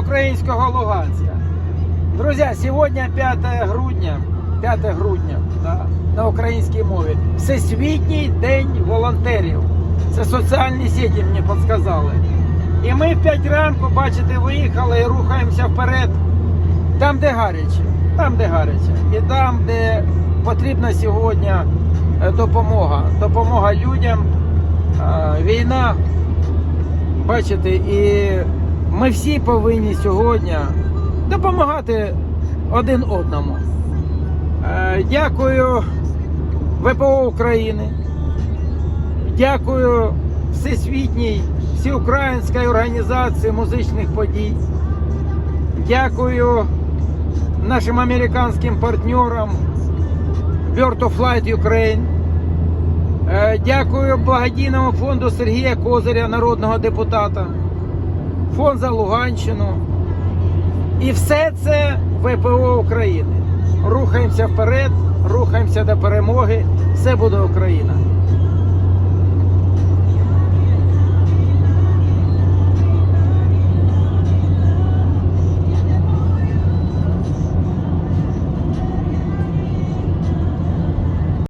українського Луганська. Друзі, сьогодні 5 грудня, 5 грудня да, на українській мові. Всесвітній день волонтерів. Це соціальні сеті мені підказали. І ми в 5 ранку, бачите, виїхали і рухаємося вперед. Там, де гаряче, там, де гаряче. І там, де потрібна сьогодні е, допомога. Допомога людям, війна. Бачите, і ми всі повинні сьогодні допомагати один одному. Е, Дякую ВПО України. Дякую Всесвітній всеукраїнській організації музичних подій. Дякую нашим американським партнерам Bird of Flight Ukraine. Е, Дякую благодійному фонду Сергія Козиря, народного депутата, фонд за Луганщину. І все це ВПО України. Рухаємося вперед, рухаємося до перемоги. Все буде Україна.